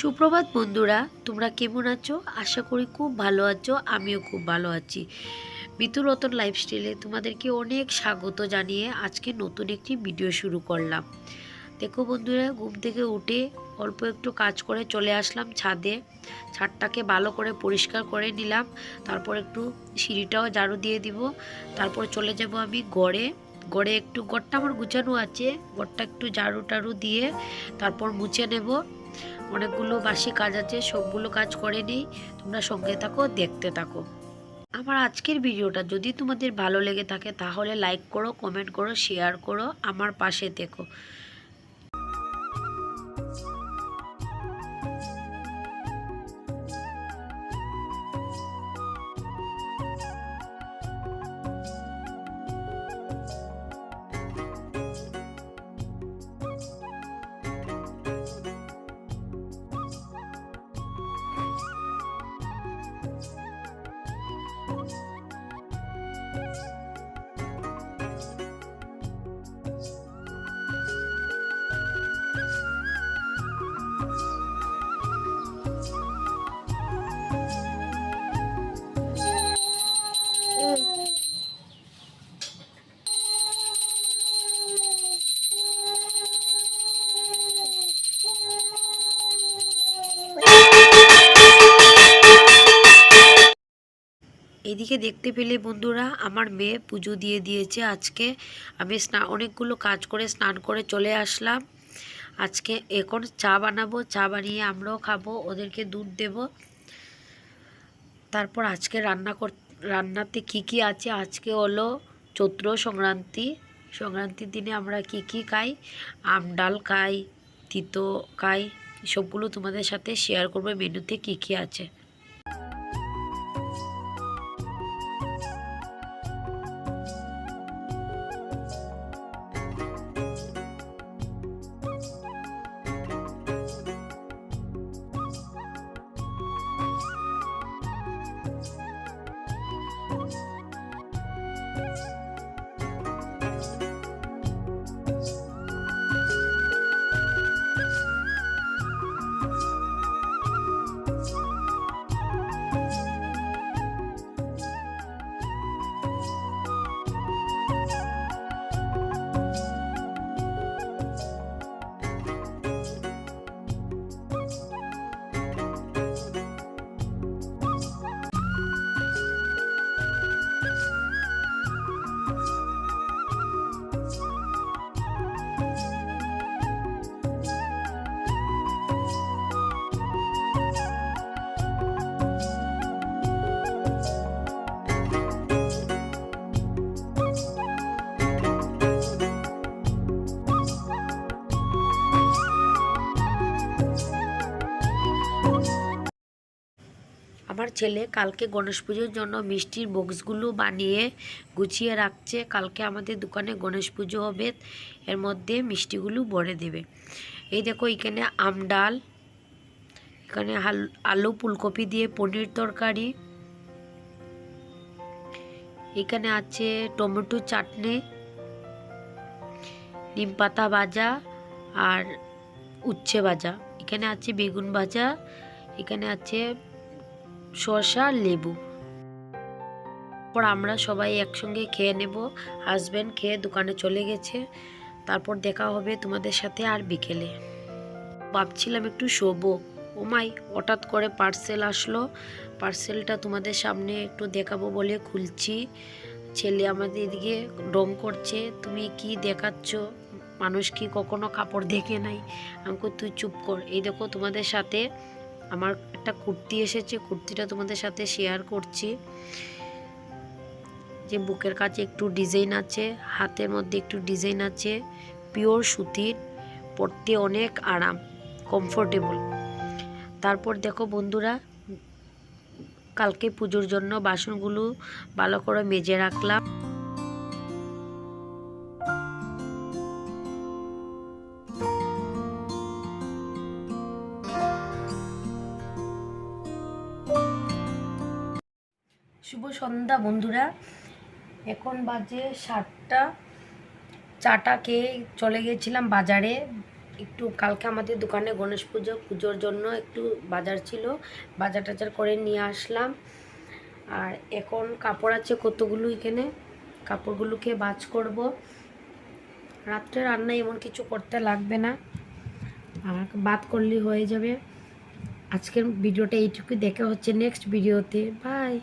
সুপ্রভাত বন্ধুরা, তোমরা কেমন আছো? আশা করি খুব ভালো আছো, আমিও খুব ভালো আছি। মিতু রতন লাইফস্টাইলে তোমাদেরকে অনেক স্বাগত জানিয়ে আজকে নতুন একটি ভিডিও শুরু করলাম। দেখো বন্ধুরা, ঘুম থেকে উঠে অল্প একটু কাজ করে চলে আসলাম ছাদে। ছাদটাকে ভালো করে পরিষ্কার করে নিলাম, তারপর একটু সিঁড়িটাও ঝাড়ু দিয়ে দিব। তারপর চলে যাব আমি গড়ে। গড়ে একটু গড়টা আমার গুছানো আছে, গড়টা একটু ঝাড়ু টাড়ু দিয়ে তারপর মুছে নেব। অনেকগুলো বাসি কাজ আছে, সবগুলো কাজ করে নিই। তোমরা সঙ্গে থাকো, দেখতে থাকো। আমার আজকের ভিডিওটা যদি তোমাদের ভালো লেগে থাকে, তাহলে লাইক করো কমেন্ট করো শেয়ার করো, আমার পাশে থেকো। এদিকে দেখতে পেলে বন্ধুরা আমার মেয়ে পুজো দিয়ে দিয়েছে আজকে। আমি স্নান অনেকগুলো কাজ করে স্নান করে চলে আসলাম। আজকে এখন চা বানাবো, চা বানিয়ে আমরাও খাব, ওদেরকে দুধ দেব। তারপর আজকে রান্না কর, রান্নাতে কি কি আছে? আজকে হলো চৈত্র সংক্রান্তি। সংক্রান্তির দিনে আমরা কি কি খাই? আম ডাল খাই, তিতো খাই, সবগুলো তোমাদের সাথে শেয়ার করব। মেনুতে কি কি আছে? ছেলে কালকে গণেশ পুজোর জন্য মিষ্টির বক্সগুলো বানিয়ে গুছিয়ে রাখছে। কালকে আমাদের দোকানে গণেশ পুজো হবে, এর মধ্যে মিষ্টিগুলো ভরে দেবে। এই দেখো এখানে আম ডাল, এখানে আলু ফুলকপি দিয়ে পনির তরকারি, এখানে আছে টমেটো চাটনি, নিম পাতা ভাজা আর উচ্ছে ভাজা। এখানে আছে বেগুন ভাজা, এখানে আছে শসা, লেবু। পর আমরা সবাই একসঙ্গে খেয়ে নেব। হাজব্যান্ড খেয়ে দোকানে চলে গেছে। তারপর দেখা হবে তোমাদের সাথে আর বিকেলে। ভাবছিলাম একটু শোবো। ও মাই, হঠাৎ করে পার্সেল আসলো। পার্সেলটা তোমাদের সামনে একটু দেখাবো বলে খুলছি। ছেলে আমাদের এদিকে ডং করছে। তুমি কি দেখাচ্ছ? মানুষ কি কখনো কাপড় দেখে নাই? আমাকে তুই চুপ কর। এই দেখো তোমাদের সাথে আমার একটা কুর্তি এসেছে, কুর্তিটা তোমাদের সাথে শেয়ার করছি। যে বুকের কাছে একটু ডিজাইন আছে, হাতের মধ্যে একটু ডিজাইন আছে পিওর সুতির, পরতে অনেক আরাম কমফোর্টেবল তারপর দেখো বন্ধুরা, কালকে পুজোর জন্য বাসনগুলো ভালো করে মেজে রাখলাম। শুভ সন্ধ্যা, বন্ধুরা। এখন বাজে সাতটা। চাটা খেয়ে চলে গেছিলাম বাজারে। একটু কালকে আমাদের দোকানে গণেশ পুজো, পুজোর জন্য একটু বাজার ছিল। বাজার টাজার করে নিয়ে আসলাম। আর এখন কাপড় আছে কতগুলো এখানে? কাপড়গুলোকে বাজ করব। রাত্রে রান্না এমন কিছু করতে লাগবে না। আর বাদ করলেই হয়ে যাবে। আজকের ভিডিওটা এইটুকু দেখা হচ্ছে নেক্সট ভিডিওতে। বাই